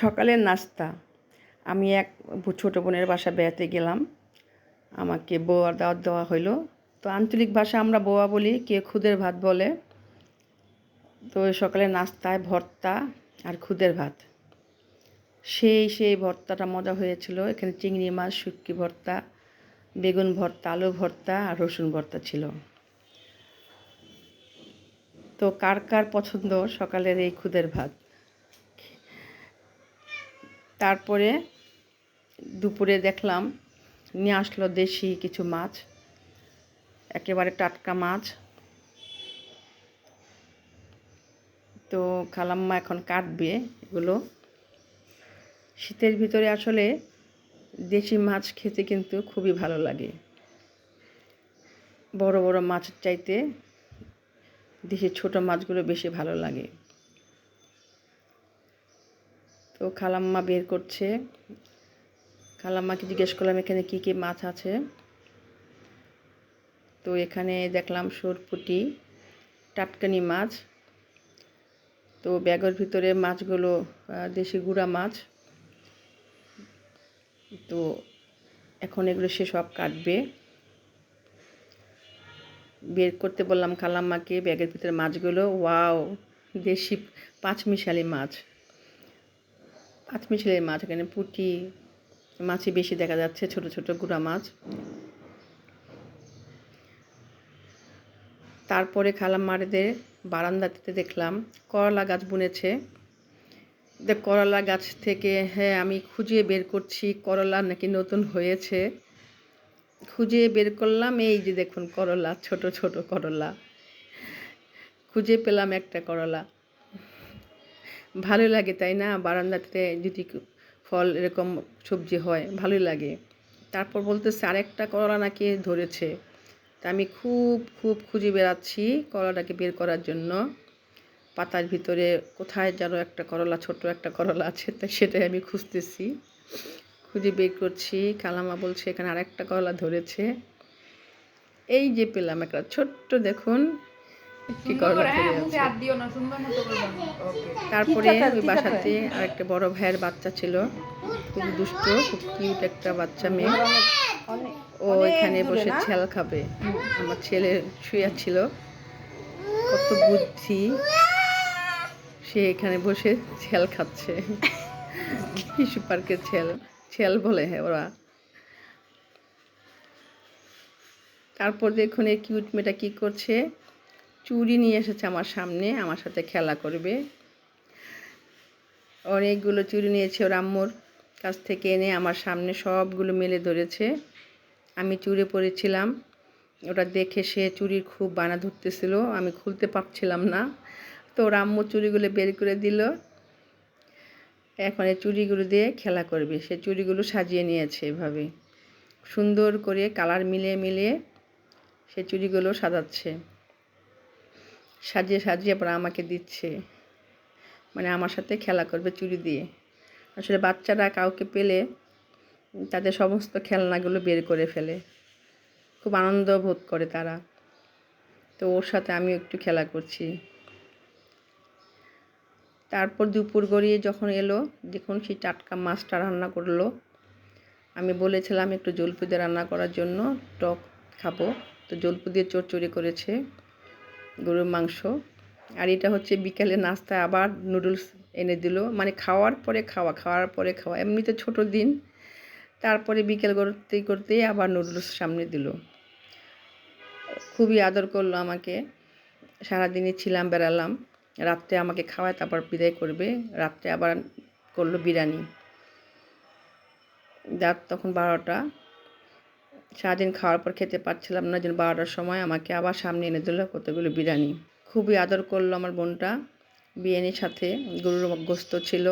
সকালের নাস্তা। আমি এক ছোটো বোনের বাসা বেড়াতে গেলাম। আমাকে বোয়ার দাওয়াত দেওয়া হইল। তো আঞ্চলিক ভাষা আমরা বোয়া বলি কে খুদের ভাত বলে। তো সকালে নাস্তায় ভর্তা আর খুদের ভাত। সেই সেই ভর্তাটা মজা হয়েছিল। এখানে চিংড়ি মাছ, শুটকি ভর্তা, বেগুন ভর্তা, আলু ভর্তা আর রসুন ভর্তা ছিল। তো কার কার পছন্দ সকালের এই খুদের ভাত? তারপরে দুপুরে দেখলাম নিয়ে আসলো দেশি কিছু মাছ, একেবারে টাটকা মাছ। তো খালাম্মা এখন কাটবে এগুলো। শীতের ভিতরে আসলে দেশি মাছ খেতে কিন্তু খুবই ভালো লাগে। বড় বড় মাছের চাইতে দেশি ছোট মাছগুলো বেশি ভালো লাগে। তো খালাম্মা বের করছে। খালাম্মাকে জিজ্ঞেস করলাম, এখানে কি কি মাছ আছে? তো এখানে দেখলাম সরপুটি, টাটকানি মাছ, তো ব্যাগের ভিতরে মাছগুলো দেশি গুঁড়া মাছ। তো এখন এগুলো সে সব কাটবে। বের করতে বললাম খালাম্মাকে, ব্যাগের ভিতরে মাছগুলো। ওয়াও, দেশি পাঁচমিশালি মাছ। পাঁচমিশালি মাছ, এখানে পুঁটি মাছই বেশি দেখা যাচ্ছে, ছোট ছোট গুঁড়া মাছ। তারপরে খালাম্মারদের বারান্দাতে দেখলাম, করলা গাছ বুনেছে। করলা গাছ থেকে হ্যাঁ আমি খুঁজে বের করছি, করলা নাকি নতুন হয়েছে। খুঁজে বের করলাম, এই যে দেখুন, করলা, ছোট ছোট করলা। খুঁজে পেলাম একটা করলা। ভালো লাগে, তাই না? বারান্দাতে যদি ফল এরকম সবজি হয়, ভালোই লাগে। তারপর বলতেছে আরেকটা করলা নাকি ধরেছে। তা আমি খুব খুব খুঁজে বেড়াচ্ছি করলাটাকে বের করার জন্য। পাতার ভিতরে কোথায় যেন একটা করলা ছোট একটা করলা আছে, তাই সেটাই আমি খুঁজতেছি। খুঁজে বের করছি, কালামা বলছে এখানে আরেকটা করলা ধরেছে। এই যে পেলাম একটা ছোট্ট, দেখুন তারপরে ওই বাসাতে আরেকটা বড় ভাইয়ের বাচ্চা ছিল খুব দুষ্ট খুব কিউট একটা বাচ্চা মেয়ে। ও এখানে বসে ছেল খাবে। আমার ছেলে শুয়ে ছিল। কত বুদ্ধি। সে এখানে বসে ছেল খাচ্ছে। শিশু পার্কের ছেল ছেল বলে হ্যাঁ ওরা। তারপর দেখুন এই কিউট মেয়েটা কী করছে। চুড়ি নিয়ে এসেছে আমার সামনে, আমার সাথে খেলা করবে। অনেকগুলো চুড়ি নিয়েছে ওর আম্মুর কাছ থেকে এনে আমার সামনে সবগুলো মেলে ধরেছে। আমি চুড়ে পড়েছিলাম। ওটা দেখে সে চুড়ির খুব বানা ধরতেছিল, আমি খুলতে পারছিলাম না। তো ওর আম্মু চুড়িগুলো বের করে দিল। এখন এই চুড়িগুলো দিয়ে খেলা করবে। সে চুড়িগুলো সাজিয়ে নিয়েছে এভাবে। সুন্দর করে কালার মিলিয়ে মিলিয়ে সে চুড়িগুলো সাজাচ্ছে। সাজিয়ে সাজিয়ে পরে আমাকে দিচ্ছে। মানে আমার সাথে খেলা করবে চুড়ি দিয়ে। আসলে বাচ্চারা কাউকে পেলে তাদের সমস্ত খেলনাগুলো বের করে ফেলে। খুব আনন্দ বোধ করে তারা। তো ওর সাথে আমি একটু খেলা করছি। তারপর দুপুর গড়িয়ে যখন এলো, দেখুন সেই টাটকা মাছটা রান্না করল। আমি বলেছিলাম একটু জলপি দিয়ে রান্না করার জন্য টক খাব। তো জলপি দিয়ে চচ্চড়ি করেছে। গরুর মাংস। আর এটা হচ্ছে বিকেলে নাস্তায় আবার নুডলস এনে দিল। মানে খাওয়ার পরে খাওয়া, খাওয়ার পরে খাওয়া। এমনিতে ছোট দিন। তারপরে বিকেল করতে করতেই আবার নুডলস সামনে দিল। খুবই আদর করল আমাকে। সারাদিনই ছিলাম, বেড়ালাম। রাত্রে আমাকে খাওয়ায়, তারপর বিদায় করবে। রাত্রে আবার করল বিরিয়ানি। রাত তখন বারোটা। সারাদিন খাওয়ার পর খেতে পারছিলাম না, যেন বারোটার সময় আমাকে আবার সামনে এনে দিল কতগুলো বিরিয়ানি। খুবই আদর করল আমার বোনটা। বিরিয়ানির সাথে গরুর গোস্ত ছিল।